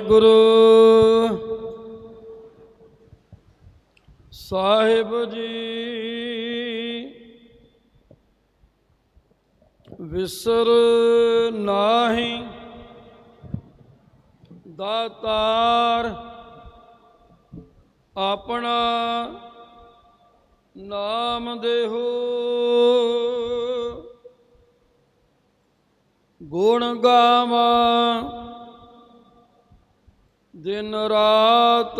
ਗੁਰੂ। ਸਾਹਿਬ ਜੀ ਵਿਸਰ ਨਾਹੀ ਦਾਤਾਰ ਆਪਣਾ ਨਾਮ ਦੇਹੋ। ਗੁਣ ਗਾਵਾਂ ਦਿਨ ਰਾਤ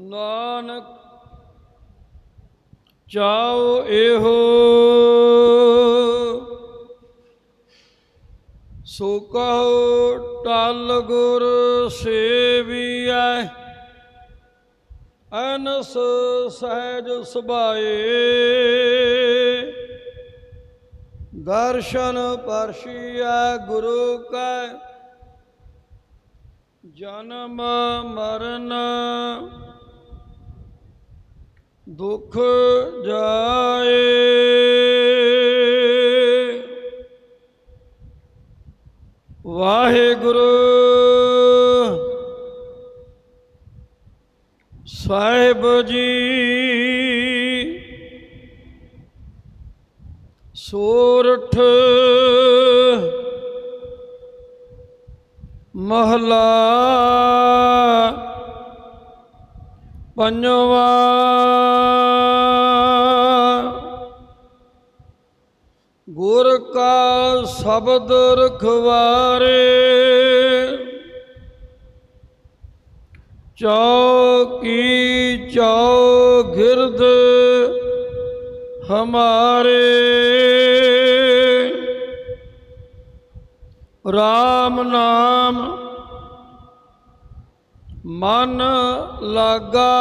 ਨਾਨਕ ਚਾਉ ਇਹੋ ਸੋ ਕਹੋ ਟਲ ਗੁਰ ਸੇਵੀਐ, ਅਨਸ ਸਹਿਜ ਸੁਭਾਏ। ਦਰਸ਼ਨ ਪਰਸ਼ੀਆ ਗੁਰੂ ਕੈ ਜਨਮ ਮਰਨ ਦੁਖ ਜਾਏ। ਵਾਹਿਗੁਰੂ ਸਾਹਿਬ ਜੀ ਸੋਰਠ ਮਹਲਾ ਪੰਜਵਾ। ਗੁਰ ਕਾ ਸ਼ਬਦ ਰਖਵਾਰੇ ਚੌਕੀ ਚੌ ਗਿਰਦ ਹਮਾਰੇ। RAM ਨਾਮ ਮਨ ਲਾਗਾ।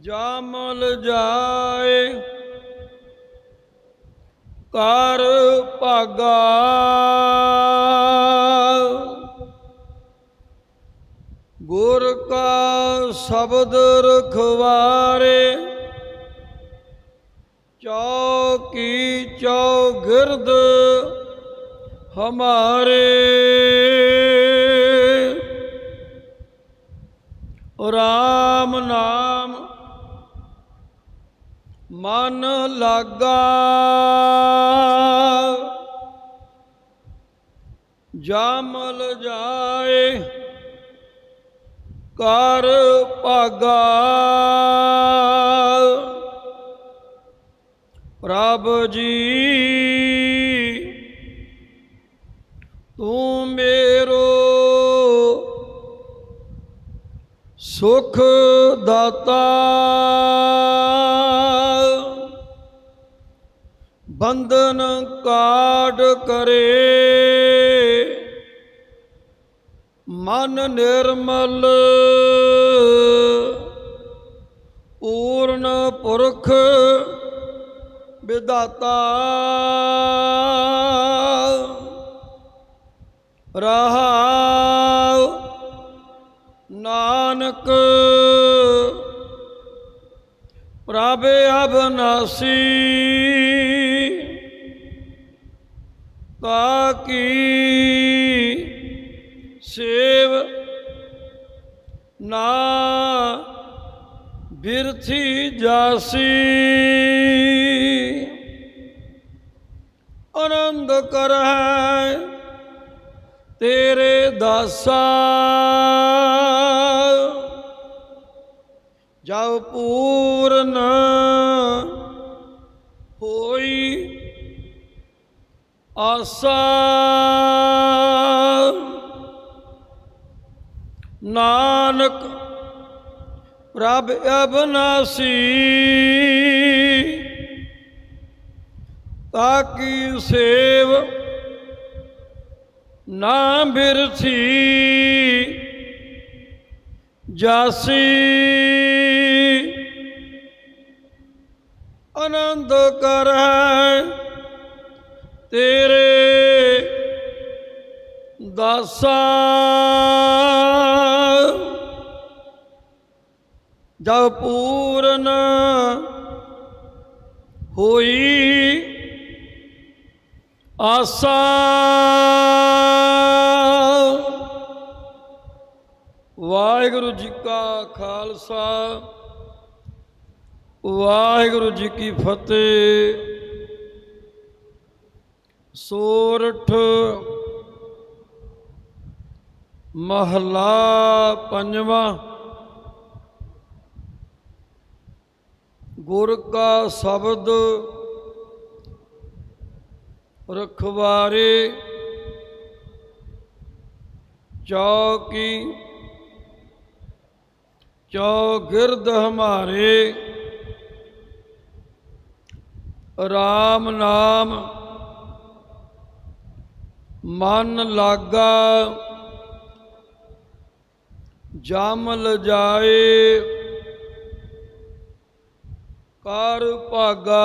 ਜਾਮਲ ਜਾਏ ਕਰ ਭਾਗਾ। ਗੁਰ ਕਾ ਸ਼ਬਦ ਰਖਵਾਰੇ ਚੌਕੀ ਚੌਗਿਰਦ ਹਮਾਰੇ? ਰਾਮ ਨਾਮ ਮਨ ਲਾਗਾ। ਜਾਮਲ ਜਾਏ ਕਰ ਭਾਗਾ। ਪ੍ਰਭ ਜੀ ਤੂੰ ਮੇਰੋ ਸੁਖ ਦਾਤਾ ਬੰਧਨ ਕਾਟ ਕਰੇ। ਮਨ ਨਿਰਮਲ ਪੂਰਨ ਪੁਰਖ ਵਿਦਾਤਾ ਰਹਾਉ ਨਾਨਕ ਪ੍ਰਭ ਅਬਨਾਸੀ ਤਾ ਕੀ ਸੇਵ ਨਾ ਬਿਰਥੀ ਜਾਸੀ। ਕਰੈ ਤੇਰੇ ਦਾਸਾ। ਜਬ ਪੂਰਨ ਹੋਈ ਆਸਾ ਨਾਨਕ ਪ੍ਰਭ ਅਬਨਾਸੀ। ਤਾਕੀ ਸੇਵ ਨਾ ਬਿਰਥੀ ਜਾਸੀ? ਆਨੰਦ ਕਰੈ ਤੇਰੇ ਦਾਸਾ। ਜਬ ਪੂਰਨ ਹੋਈ ਆਸਾ ਵਾਹਿਗੁਰੂ ਜੀ ਕਾ ਖਾਲਸਾ, ਵਾਹਿਗੁਰੂ ਜੀ ਕੀ ਫਤਿਹ। ਸੋਰਠ ਮਹਲਾ ਪੰਜਵਾਂ, ਗੁਰ ਕਾ ਸ਼ਬਦ ਰਖਵਾਰੇ ਚੌਕੀ ਚੌਗਿਰਦ ਹਮਾਰੇ। ਰਾਮ ਨਾਮ ਮਨ ਲਾਗਾ ਜਮ ਲਜਾਏ। ਕਰ ਭਾਗਾ।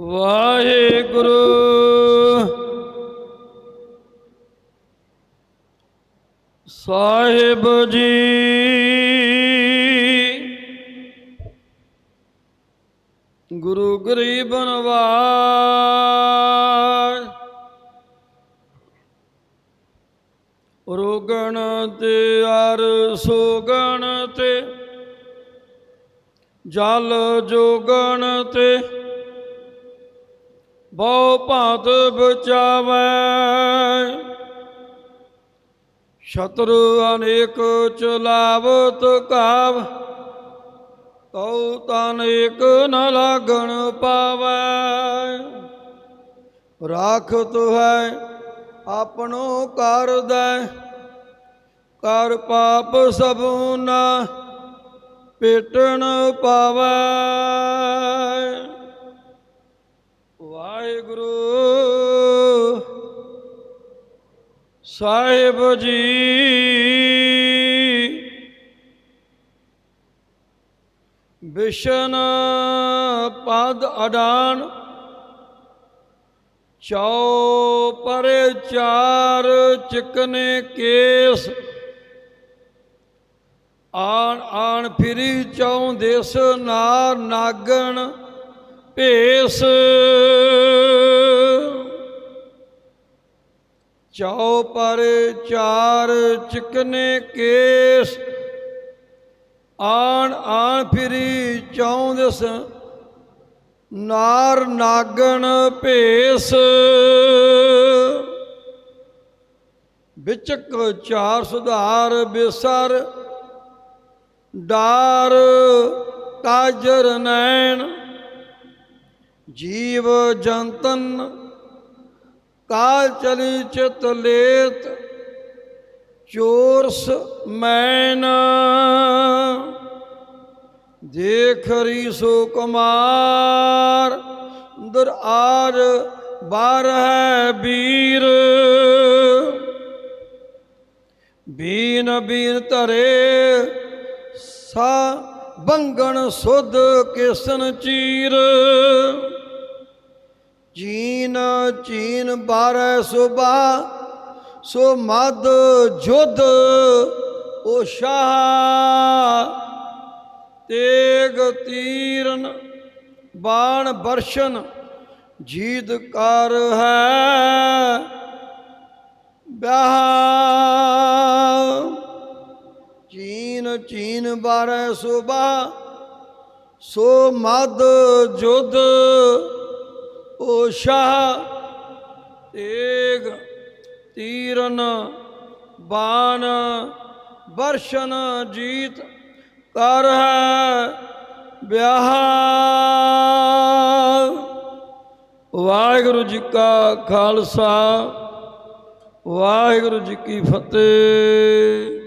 ਵਾਹਿਗੁਰੂ। ਸਾਹਿਬ ਜੀ। ਗੁਰੂ ਗਰੀਬ ਨਵਾਜ ਰੋਗਣ ਤੇ ਅਰ ਸੋਗਣ ਤੇ ਜਲ ਜੋਗਣ ਤੇ ਬਹੁ ਭਾਂਤ ਬਚਾਵੈ ਸ਼ਤਰੂ ਅਨੇਕ ਚਲਾਵਤ ਕਾਵ ਤਉ ਤਨ ਏਕ ਨ ਲਾਗਣ ਪਾਵੈ। ਰਾਖਤ ਹੈ ਆਪਣੋ ਕਰਦੈ ਕਰ ਪਾਪ ਸਭੂ ਨਾ ਪੇਟਣ ਪਾਵੈ। ਸਾਹਿਬ ਜੀ। ਵਿਸ਼ਨ ਪਦ ਅਡਾਨ ਚੌ ਪਰੇ ਚਾਰ ਚਿਕਨੇ ਕੇਸ। ਆਣ ਆਣ ਫਿਰੀ ਚੌ ਦੇਸ ਨਾਰ ਨਾਗਣ ਭੇਸ। ਚੌ ਪਰ ਚਾਰ ਚਿਕਨੇ ਕੇਸ। ਆਣ ਆਣ ਫਿਰੀ ਚੌ ਦਿਸ, ਨਾਰ ਨਾਗਣ ਭੇਸ। ਵਿਚਕ ਚਾਰ ਸੁਧਾਰ ਬਿਸਰ, ਡਾਰ ਤਾਜਰ ਨੈਣ। ਜੀਵ ਜੰਤਨ ਕਾਲ ਚਲੀ ਚਿਤ ਲੇਤ, ਚੋਰਸ ਮੈਨ। ਦੇਖ ਰੀ ਸੋ ਕੁਮਾਰ ਦਰ ਆਰ ਬਾਰ ਹੈ ਵੀਰ ਬੀਨ ਬੀਨ ਧਰੇ, ਸਾ ਬੰਗਣ ਸੁਧ ਕਿਸਨ ਚੀਰ। ਚੀਨ ਚੀਨ ਬਾਰੈ ਸੁਬਾ, ਸੋ ਮਦ ਜੁਧ, ਓ ਤੇਗ ਤੀਰਨ, ਬਾਣ ਬਰਸ਼ਨ, ਜੀਦ ਕਰ ਹੈ। ਵਿਆਹ। ਚੀਨ ਚੀਨ ਬਾਰੈ ਸੁਬਾ, ਸੋ ਮਦ ਜੁਧ ਓ ਤੇਗ, ਤੀਰਨ, ਬਾਣ, ਬਰਸ਼ਨ ਜੀਤ ਕਰ ਹੈ ਵਿਆਹ। ਵਾਹਿਗੁਰੂ ਜੀ ਕਾ ਖਾਲਸਾ, ਵਾਹਿਗੁਰੂ ਜੀ ਕੀ ਫਤਿਹ।